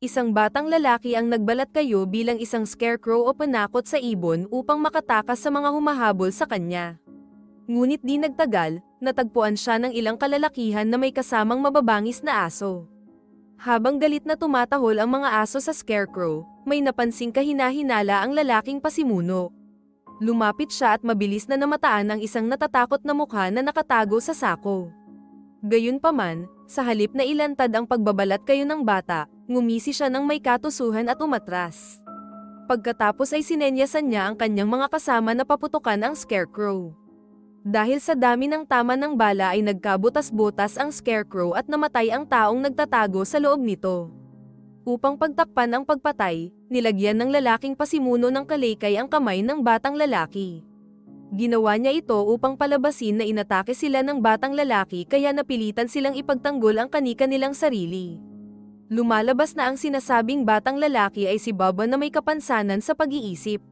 Isang batang lalaki ang nagbalat kayo bilang isang scarecrow o panakot sa ibon upang makatakas sa mga humahabol sa kanya. Ngunit di nagtagal, natagpuan siya ng ilang kalalakihan na may kasamang mababangis na aso. Habang galit na tumatahol ang mga aso sa scarecrow, may napansing kahina-hinala ang lalaking pasimuno. Lumapit siya at mabilis na namataan ang isang natatakot na mukha na nakatago sa sako. Gayunpaman, sa halip na ilantad ang pagbabalat kayo ng bata, ngumisi siya ng may katusuhan at umatras. Pagkatapos ay sinenyasan niya ang kanyang mga kasama na paputukan ang scarecrow. Dahil sa dami ng tama ng bala ay nagkabutas-butas ang scarecrow at namatay ang taong nagtatago sa loob nito. Upang pagtakpan ang pagpatay, nilagyan ng lalaking pasimuno ng kalaykay ang kamay ng batang lalaki. Ginawa niya ito upang palabasin na inatake sila ng batang lalaki kaya napilitan silang ipagtanggol ang kanika nilang sarili. Lumalabas na ang sinasabing batang lalaki ay si Baba na may kapansanan sa pag-iisip.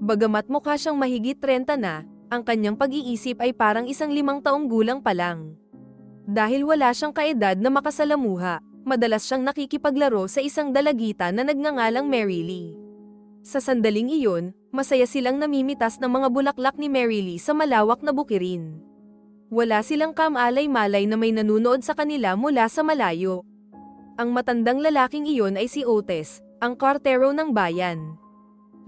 Bagamat mukha siyang mahigit 30 na, ang kanyang pag-iisip ay parang isang limang taong gulang pa lang. Dahil wala siyang kaedad na makasalamuha, madalas siyang nakikipaglaro sa isang dalagita na nagngangalang Mary Lee. Sa sandaling iyon, masaya silang namimitas ng mga bulaklak ni Mary Lee sa malawak na bukirin. Wala silang kamalay-malay na may nanunood sa kanila mula sa malayo. Ang matandang lalaking iyon ay si Otis, ang kartero ng bayan.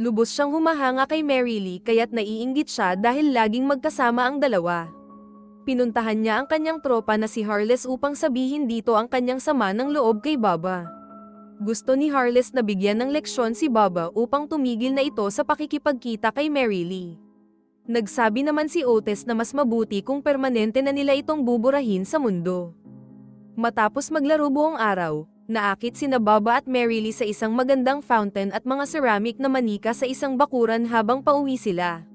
Lubos siyang humahanga kay Mary Lee kaya't naiinggit siya dahil laging magkasama ang dalawa. Pinuntahan niya ang kanyang tropa na si Harless upang sabihin dito ang kanyang sama ng loob kay Baba. Gusto ni Harless na bigyan ng leksyon si Baba upang tumigil na ito sa pakikipagkita kay Mary Lee. Nagsabi naman si Otis na mas mabuti kung permanente na nila itong buburahin sa mundo. Matapos maglaro buong araw, naakit sina Baba at Lee sa isang magandang fountain at mga ceramic na manika sa isang bakuran habang pauwi sila.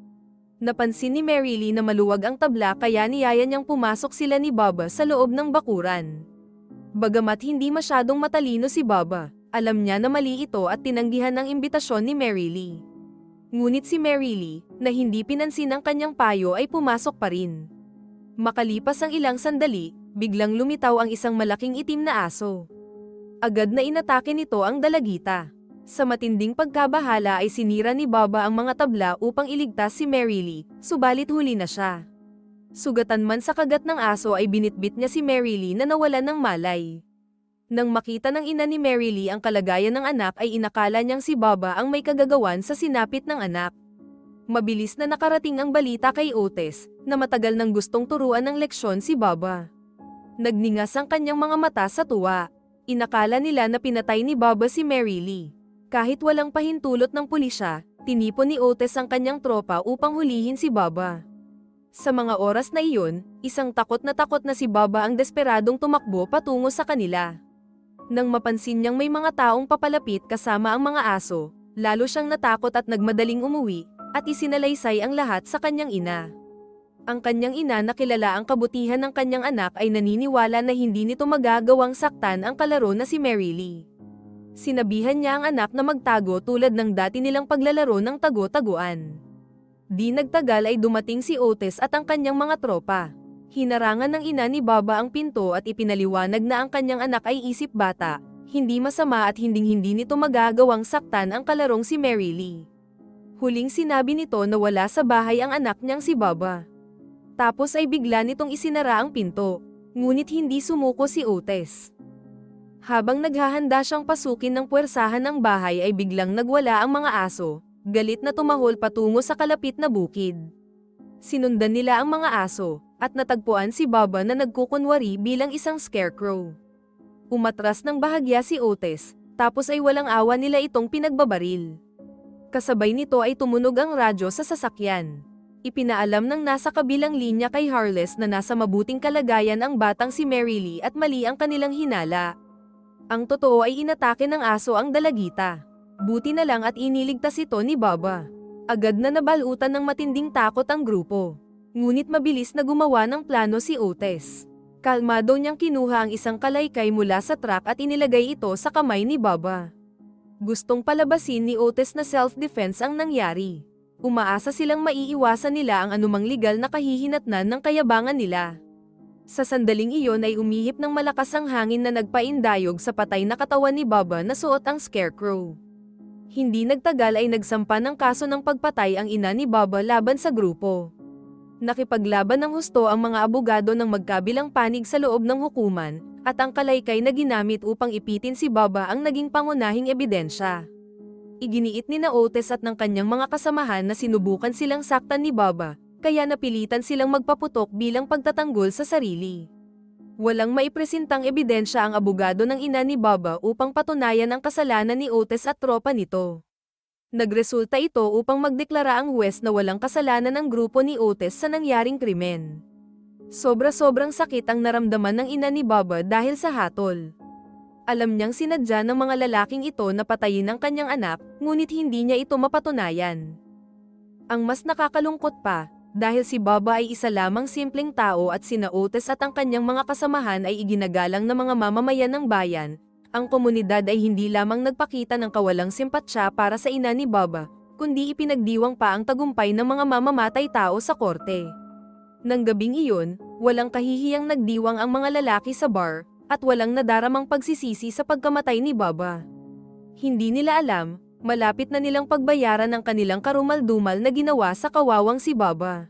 Napansin ni Lee na maluwag ang tabla kaya niyaya niyang pumasok sila ni Baba sa loob ng bakuran. Bagamat hindi masyadong matalino si Baba, alam niya na mali ito at tinanggihan ang imbitasyon ni Lee. Ngunit si Lee, na hindi pinansin ang kanyang payo ay pumasok pa rin. Makalipas ang ilang sandali, biglang lumitaw ang isang malaking itim na aso. Agad na inatake nito ang dalagita. Sa matinding pagkabahala ay sinira ni Baba ang mga tabla upang iligtas si Lee, subalit huli na siya. Sugatan man sa kagat ng aso ay binitbit niya si Lee na nawalan ng malay. Nang makita ng ina ni Lee ang kalagayan ng anak ay inakala niyang si Baba ang may kagagawan sa sinapit ng anak. Mabilis na nakarating ang balita kay Otis, na matagal nang gustong turuan ng leksyon si Baba. Nagningas ang kanyang mga mata sa tuwa. Inakala nila na pinatay ni Baba si Mary Lee. Kahit walang pahintulot ng pulisya, tinipon ni Otis ang kanyang tropa upang hulihin si Baba. Sa mga oras na iyon, isang takot na takot na si Baba ang desperadong tumakbo patungo sa kanila. Nang mapansin niyang may mga taong papalapit kasama ang mga aso, lalo siyang natakot at nagmadaling umuwi, at isinalaysay ang lahat sa kanyang ina. Ang kanyang ina na kilala ang kabutihan ng kanyang anak ay naniniwala na hindi nito magagawang saktan ang kalaro na si Mary Lee. Sinabihan niya ang anak na magtago tulad ng dati nilang paglalaro ng tago-taguan. Di nagtagal ay dumating si Otis at ang kanyang mga tropa. Hinarangan ng ina ni Baba ang pinto at ipinaliwanag na ang kanyang anak ay isip bata, hindi masama at hinding-hindi nito magagawang saktan ang kalarong si Mary Lee. Huling sinabi nito na wala sa bahay ang anak niyang si Baba. Tapos ay bigla nitong isinara ang pinto, ngunit hindi sumuko si Otis. Habang naghahanda siyang pasukin ng puwersahan ng bahay ay biglang nagwala ang mga aso, galit na tumahol patungo sa kalapit na bukid. Sinundan nila ang mga aso, at natagpuan si Baba na nagkukunwari bilang isang scarecrow. Umatras ng bahagya si Otis, tapos ay walang awa nila itong pinagbabaril. Kasabay nito ay tumunog ang radyo sa sasakyan. Ipinaalam ng nasa kabilang linya kay Harless na nasa mabuting kalagayan ang batang si Mary Lee at mali ang kanilang hinala. Ang totoo ay inatake ng aso ang dalagita. Buti na lang at iniligtas ito ni Baba. Agad na nabalutan ng matinding takot ang grupo. Ngunit mabilis na gumawa ng plano si Otis. Kalmado niyang kinuha ang isang kalaykay mula sa truck at inilagay ito sa kamay ni Baba. Gustong palabasin ni Otis na self-defense ang nangyari. Umaasa silang maiiwasan nila ang anumang legal na kahihinatnan ng kayabangan nila. Sa sandaling iyon ay umihip ng malakas ang hangin na nagpaindayog sa patay na katawan ni Baba na suot ang scarecrow. Hindi nagtagal ay nagsampa ng kaso ng pagpatay ang ina ni Baba laban sa grupo. Nakipaglaban ng husto ang mga abogado ng magkabilang panig sa loob ng hukuman, at ang kalaykay na ginamit upang ipitin si Baba ang naging pangunahing ebidensya. Iginiit ni na Otis at ng kanyang mga kasamahan na sinubukan silang saktan ni Baba, kaya napilitan silang magpaputok bilang pagtatanggol sa sarili. Walang maipresentang ebidensya ang abogado ng ina ni Baba upang patunayan ang kasalanan ni Otis at tropa nito. Nagresulta ito upang magdeklara ang huwes na walang kasalanan ng grupo ni Otis sa nangyaring krimen. Sobra-sobrang sakit ang naramdaman ng ina ni Baba dahil sa hatol. Alam niyang sinadya ng mga lalaking ito na patayin ang kanyang anak, ngunit hindi niya ito mapatunayan. Ang mas nakakalungkot pa, dahil si Baba ay isa lamang simpleng tao at sina Otis at ang kanyang mga kasamahan ay iginagalang na mga mamamayan ng bayan, ang komunidad ay hindi lamang nagpakita ng kawalang simpatsya para sa ina ni Baba, kundi ipinagdiwang pa ang tagumpay ng mga mamamatay tao sa korte. Nang gabing iyon, walang kahihiyang nagdiwang ang mga lalaki sa bar, at walang nadaramang pagsisisi sa pagkamatay ni Baba. Hindi nila alam, malapit na nilang pagbayaran ang kanilang karumal-dumal na ginawa sa kawawang si Baba.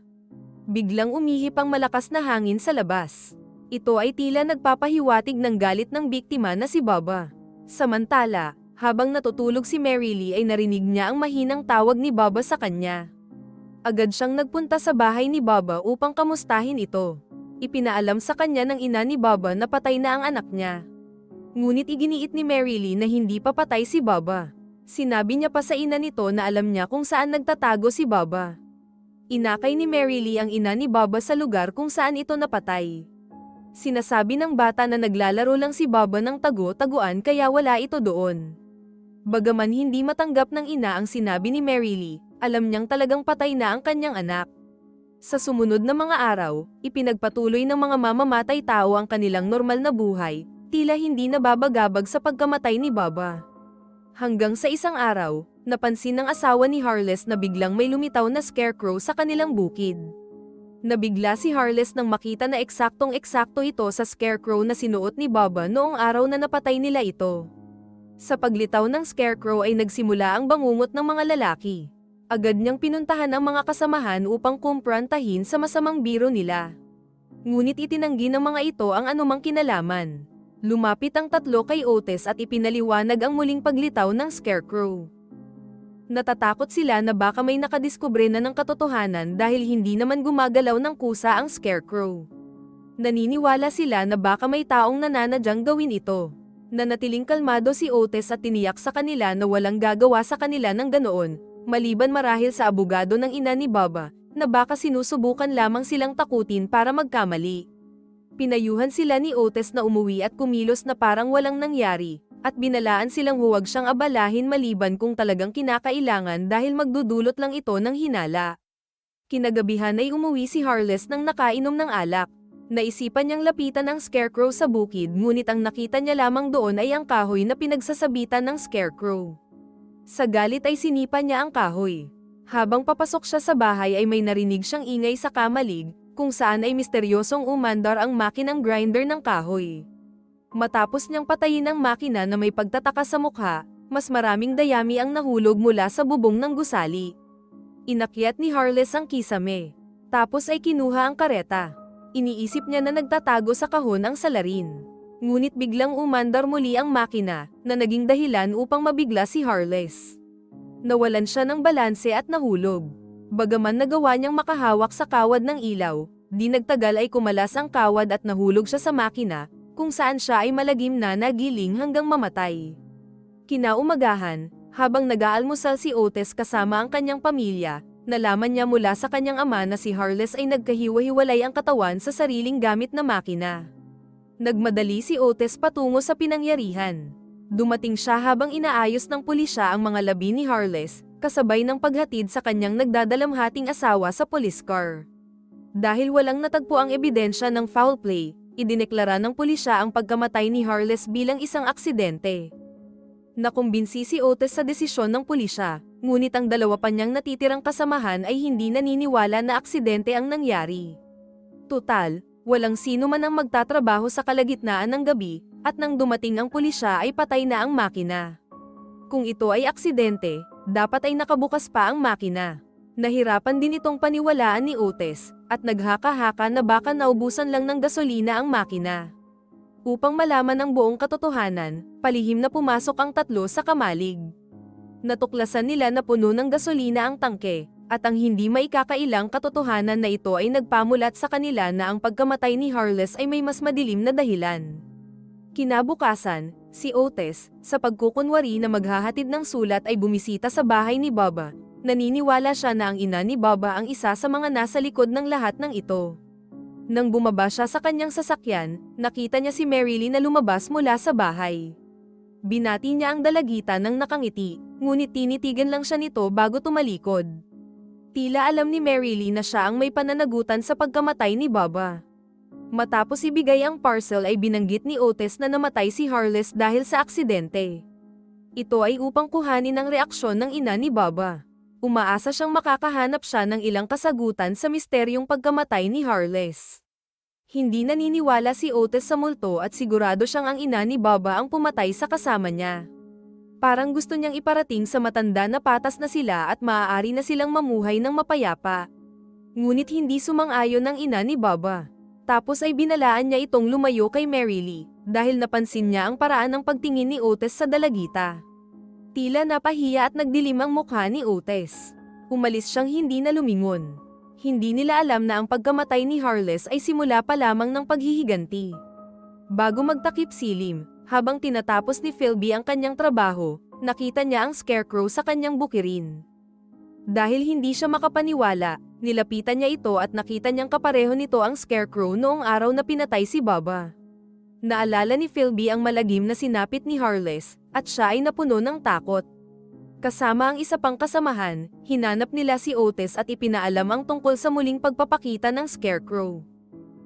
Biglang umihip ang malakas na hangin sa labas. Ito ay tila nagpapahiwatig ng galit ng biktima na si Baba. Samantala, habang natutulog si Mary Lee ay narinig niya ang mahinang tawag ni Baba sa kanya. Agad siyang nagpunta sa bahay ni Baba upang kamustahin ito. Ipinaalam sa kanya ng ina ni Baba na patay na ang anak niya. Ngunit iginiit ni Mary Lee na hindi pa patay si Baba. Sinabi niya pa sa ina nito na alam niya kung saan nagtatago si Baba. Inakay ni Mary Lee ang ina ni Baba sa lugar kung saan ito napatay. Sinasabi ng bata na naglalaro lang si Baba ng tago-taguan kaya wala ito doon. Bagaman hindi matanggap ng ina ang sinabi ni Mary Lee, alam niyang talagang patay na ang kanyang anak. Sa sumunod na mga araw, ipinagpatuloy ng mga mamamatay tao ang kanilang normal na buhay, tila hindi nababagabag sa pagkamatay ni Baba. Hanggang sa isang araw, napansin ng asawa ni Harless na biglang may lumitaw na scarecrow sa kanilang bukid. Nabigla si Harless nang makita na eksaktong-eksakto ito sa scarecrow na sinuot ni Baba noong araw na napatay nila ito. Sa paglitaw ng scarecrow ay nagsimula ang bangungot ng mga lalaki. Agad niyang pinuntahan ang mga kasamahan upang kumprantahin sa masamang biro nila. Ngunit itinanggi ng mga ito ang anumang kinalaman. Lumapit ang tatlo kay Otis at ipinaliwanag ang muling paglitaw ng scarecrow. Natatakot sila na baka may nakadiskubre na ng katotohanan dahil hindi naman gumagalaw ng kusa ang scarecrow. Naniniwala sila na baka may taong nananadyang gawin ito. Nanatiling kalmado si Otis at tiniyak sa kanila na walang gagawa sa kanila ng ganoon, maliban marahil sa abogado ng ina ni Baba, na baka sinusubukan lamang silang takutin para magkamali. Pinayuhan sila ni Otis na umuwi at kumilos na parang walang nangyari, at binalaan silang huwag siyang abalahin maliban kung talagang kinakailangan dahil magdudulot lang ito ng hinala. Kinagabihan ay umuwi si Harless nang nakainom ng alak. Naisipan niyang lapitan ang scarecrow sa bukid ngunit ang nakita niya lamang doon ay ang kahoy na pinagsasabitan ng scarecrow. Sa galit ay sinipa niya ang kahoy. Habang papasok siya sa bahay ay may narinig siyang ingay sa kamalig, kung saan ay misteryosong umandar ang makinang grinder ng kahoy. Matapos niyang patayin ang makina na may pagtataka sa mukha, mas maraming dayami ang nahulog mula sa bubong ng gusali. Inakyat ni Harless ang kisame. Tapos ay kinuha ang kareta. Iniisip niya na nagtatago sa kahon ang salarin. Ngunit biglang umandar muli ang makina, na naging dahilan upang mabigla si Harless. Nawalan siya ng balanse at nahulog. Bagaman nagawa niyang makahawak sa kawad ng ilaw, di nagtagal ay kumalas ang kawad at nahulog siya sa makina, kung saan siya ay malagim na nagiling hanggang mamatay. Kinaumagahan, habang nag-aalmusal si Otis kasama ang kanyang pamilya, nalaman niya mula sa kanyang ama na si Harless ay nagkahiwa-hiwalay ang katawan sa sariling gamit na makina. Nagmadali si Otis patungo sa pinangyarihan. Dumating siya habang inaayos ng pulisya ang mga labi ni Harless, kasabay ng paghatid sa kanyang nagdadalamhating asawa sa police car. Dahil walang natagpo ang ebidensya ng foul play, idineklara ng pulisya ang pagkamatay ni Harless bilang isang aksidente. Nakumbinsi si Otis sa desisyon ng pulisya, ngunit ang dalawa pa niyang natitirang kasamahan ay hindi naniniwala na aksidente ang nangyari. Tutal, Walang sino man ang magtatrabaho sa kalagitnaan ng gabi, at nang dumating ang pulisya ay patay na ang makina. Kung ito ay aksidente, dapat ay nakabukas pa ang makina. Nahirapan din itong paniwalaan ni Otis, at naghaka-haka na baka naubusan lang ng gasolina ang makina. Upang malaman ang buong katotohanan, palihim na pumasok ang tatlo sa kamalig. Natuklasan nila na puno ng gasolina ang tangke, at ang hindi maikakailang katotohanan na ito ay nagpamulat sa kanila na ang pagkamatay ni Harless ay may mas madilim na dahilan. Kinabukasan, si Otis, sa pagkukunwari na maghahatid ng sulat ay bumisita sa bahay ni Baba. Naniniwala siya na ang ina ni Baba ang isa sa mga nasa likod ng lahat ng ito. Nang bumaba siya sa kanyang sasakyan, nakita niya si Marilyn na lumabas mula sa bahay. Binati niya ang dalagita ng nakangiti, ngunit tinitigan lang siya nito bago tumalikod. Tila alam ni Marilyn na siya ang may pananagutan sa pagkamatay ni Baba. Matapos ibigay ang parcel ay binanggit ni Otis na namatay si Harless dahil sa aksidente. Ito ay upang kuhanin ang reaksyon ng ina ni Baba. Umaasa siyang makakahanap siya ng ilang kasagutan sa misteryong pagkamatay ni Harless. Hindi naniniwala si Otis sa multo at sigurado siyang ang ina ni Baba ang pumatay sa kasama niya. Parang gusto niyang iparating sa matanda na patas na sila at maaari na silang mamuhay ng mapayapa. Ngunit hindi sumang-ayon ng ina ni Baba. Tapos ay binalaan niya itong lumayo kay Mary Lee, dahil napansin niya ang paraan ng pagtingin ni Otis sa dalagita. Tila napahiya at nagdilim ang mukha ni Otis. Umalis siyang hindi na lumingon. Hindi nila alam na ang pagkamatay ni Harless ay simula pa lamang ng paghihiganti. Bago magtakip silim, habang tinatapos ni Philby ang kanyang trabaho, nakita niya ang scarecrow sa kanyang bukirin. Dahil hindi siya makapaniwala, nilapitan niya ito at nakita niyang kapareho nito ang scarecrow noong araw na pinatay si Baba. Naalala ni Philby ang malagim na sinapit ni Harless, at siya ay napuno ng takot. Kasama ang isa pang kasamahan, hinanap nila si Otis at ipinaalam ang tungkol sa muling pagpapakita ng scarecrow.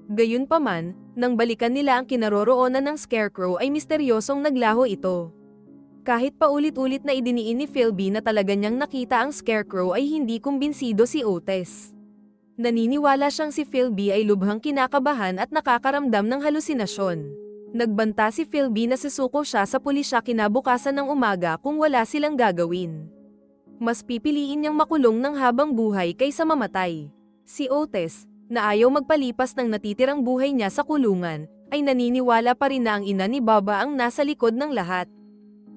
Gayunpaman, nang balikan nila ang kinaroroonan ng scarecrow ay misteryosong naglaho ito. Kahit paulit-ulit na idiniin ni Philby na talaga niyang nakita ang scarecrow ay hindi kumbinsido si Otis. Naniniwala siyang si Philby ay lubhang kinakabahan at nakakaramdam ng halusinasyon. Nagbanta si Philby na susuko siya sa pulisya kinabukasan ng umaga kung wala silang gagawin. Mas pipiliin niyang makulong ng habang buhay kaysa mamatay. Si Otis, na ayaw magpalipas ng natitirang buhay niya sa kulungan, ay naniniwala pa rin na ang ina ni Baba ang nasa likod ng lahat.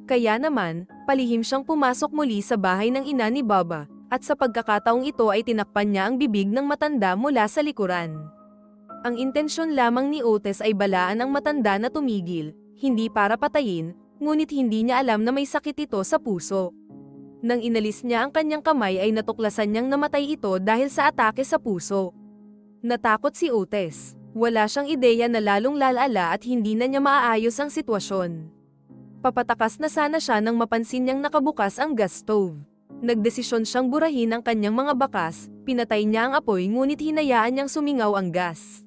Kaya naman, palihim siyang pumasok muli sa bahay ng ina ni Baba, at sa pagkakataong ito ay tinakpan niya ang bibig ng matanda mula sa likuran. Ang intensyon lamang ni Otis ay balaan ang matanda na tumigil, hindi para patayin, ngunit hindi niya alam na may sakit ito sa puso. Nang inalis niya ang kanyang kamay ay natuklasan niyang namatay ito dahil sa atake sa puso. Natakot si Otis. Wala siyang ideya na lalong lalala at hindi na niya maaayos ang sitwasyon. Papatakas na sana siya nang mapansin niyang nakabukas ang gas stove. Nagdesisyon siyang burahin ang kanyang mga bakas, pinatay niya ang apoy ngunit hinayaan niyang sumingaw ang gas.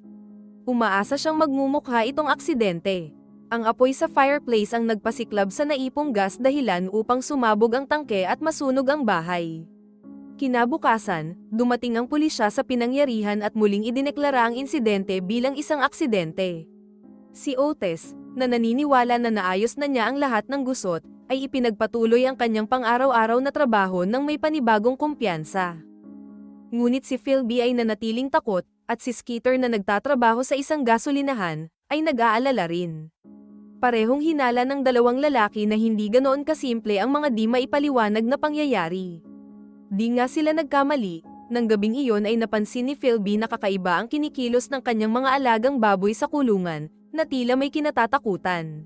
Umaasa siyang magmumukha itong aksidente. Ang apoy sa fireplace ang nagpasiklab sa naipong gas dahilan upang sumabog ang tangke at masunog ang bahay. Kinabukasan, dumating ang pulisya sa pinangyarihan at muling idineklara ang insidente bilang isang aksidente. Si Otis, na naniniwala na naayos na niya ang lahat ng gusot, ay ipinagpatuloy ang kanyang pang-araw-araw na trabaho ng may panibagong kumpiyansa. Ngunit si Philby ay nanatiling takot, at si Skeeter na nagtatrabaho sa isang gasolinahan, ay nag-aalala rin. Parehong hinala ng dalawang lalaki na hindi ganoon kasimple ang mga di maipaliwanag na pangyayari. Di nga sila nagkamali, nang gabing iyon ay napansin ni Philby na kakaiba ang kinikilos ng kanyang mga alagang baboy sa kulungan, na tila may kinatatakutan.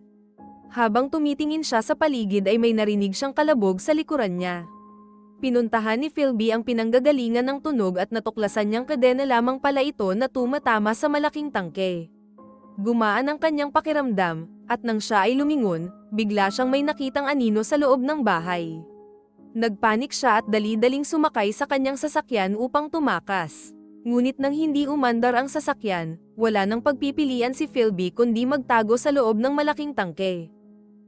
Habang tumitingin siya sa paligid ay may narinig siyang kalabog sa likuran niya. Pinuntahan ni Philby ang pinanggagalingan ng tunog at natuklasan niyang kadena lamang pala ito na tumatama sa malaking tangke. Gumaan ang kanyang pakiramdam, at nang siya ay lumingon, bigla siyang may nakitang anino sa loob ng bahay. Nagpanik siya at dali-daling sumakay sa kanyang sasakyan upang tumakas. Ngunit nang hindi umandar ang sasakyan, wala nang pagpipilian si Philby kundi magtago sa loob ng malaking tangke.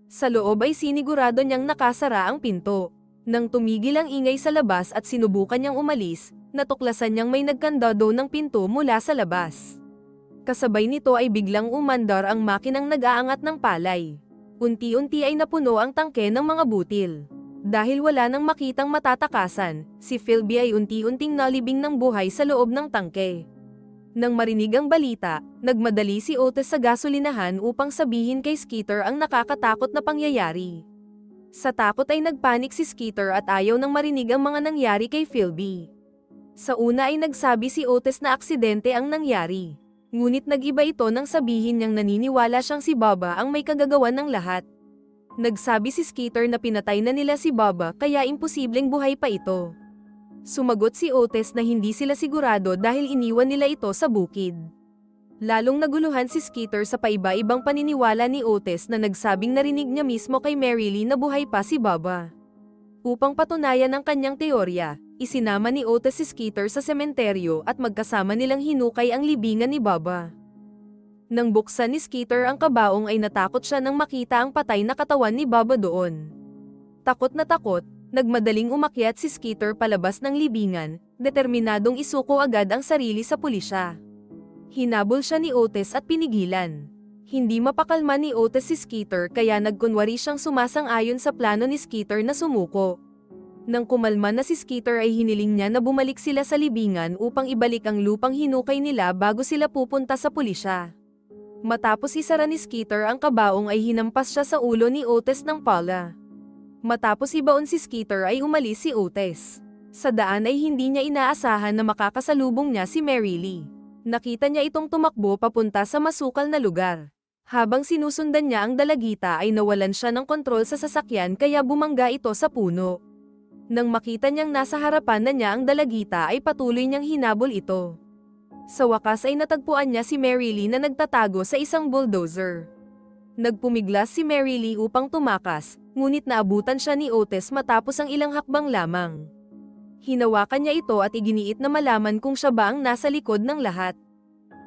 Sa loob ay sinigurado niyang nakasara ang pinto. Nang tumigil ang ingay sa labas at sinubukan niyang umalis, natuklasan niyang may nagkandado ng pinto mula sa labas. Kasabay nito ay biglang umandar ang makinang nag-aangat ng palay. Unti-unti ay napuno ang tangke ng mga butil. Dahil wala nang makitang matatakasan, si Philby ay unti-unting nalibing ng buhay sa loob ng tangke. Nang marinig ang balita, nagmadali si Otis sa gasolinahan upang sabihin kay Skeeter ang nakakatakot na pangyayari. Sa takot ay nagpanik si Skeeter at ayaw nang marinig ang mga nangyari kay Philby. Sa una ay nagsabi si Otis na aksidente ang nangyari. Ngunit nag-iba ito nang sabihin niyang naniniwala siyang si Baba ang may kagagawan ng lahat. Nagsabi si Skeeter na pinatay na nila si Baba kaya imposibleng buhay pa ito. Sumagot si Otis na hindi sila sigurado dahil iniwan nila ito sa bukid. Lalong naguluhan si Skeeter sa paiba-ibang paniniwala ni Otis na nagsabing narinig niya mismo kay Mary Lee na buhay pa si Baba. Upang patunayan ang kanyang teorya, isinama ni Otis si Skeeter sa sementeryo at magkasama nilang hinukay ang libingan ni Baba. Nang buksan ni Skeeter ang kabaong ay natakot siya nang makita ang patay na katawan ni Baba doon. Takot na takot, nagmadaling umakyat si Skeeter palabas ng libingan, determinadong isuko agad ang sarili sa pulisya. Hinabol siya ni Otis at pinigilan. Hindi mapakalma ni Otis si Skeeter kaya nagkunwari siyang sumasang-ayon sa plano ni Skeeter na sumuko. Nang kumalma na si Skeeter ay hiniling niya na bumalik sila sa libingan upang ibalik ang lupang hinukay nila bago sila pupunta sa pulisya. Matapos isara ni Skeeter ang kabaong ay hinampas siya sa ulo ni Otis ng pala. Matapos ibaon si Skeeter ay umalis si Otis. Sa daan ay hindi niya inaasahan na makakasalubong niya si Mary Lee. Nakita niya itong tumakbo papunta sa masukal na lugar. Habang sinusundan niya ang dalagita ay nawalan siya ng kontrol sa sasakyan kaya bumangga ito sa puno. Nang makita niyang nasa harapan na niya ang dalagita ay patuloy niyang hinabol ito. Sa wakas ay natagpuan niya si Mary Lee na nagtatago sa isang bulldozer. Nagpumiglas si Mary Lee upang tumakas, ngunit naabutan siya ni Otis matapos ang ilang hakbang lamang. Hinawakan niya ito at iginiit na malaman kung siya ba ang nasa likod ng lahat.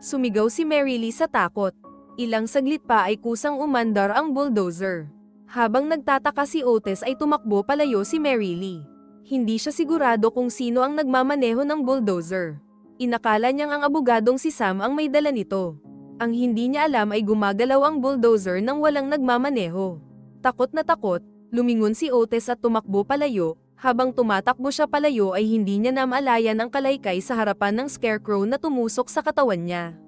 Sumigaw si Mary Lee sa takot. Ilang saglit pa ay kusang umandar ang bulldozer. Habang nagtataka si Otis ay tumakbo palayo si Mary Lee. Hindi siya sigurado kung sino ang nagmamaneho ng bulldozer. Inakala niyang ang abogadong si Sam ang may dala nito. Ang hindi niya alam ay gumagalaw ang bulldozer nang walang nagmamaneho. Takot na takot, lumingon si Otis at tumakbo palayo, habang tumatakbo siya palayo ay hindi niya namalayan ang kalaykay sa harapan ng scarecrow na tumusok sa katawan niya.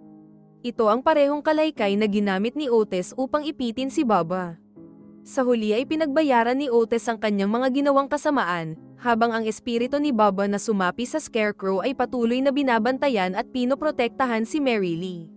Ito ang parehong kalaykay na ginamit ni Otis upang ipitin si Baba. Sa huli ay pinagbayaran ni Otis ang kanyang mga ginawang kasamaan, habang ang espiritu ni Baba na sumapi sa scarecrow ay patuloy na binabantayan at pinoprotektahan si Mary Lee.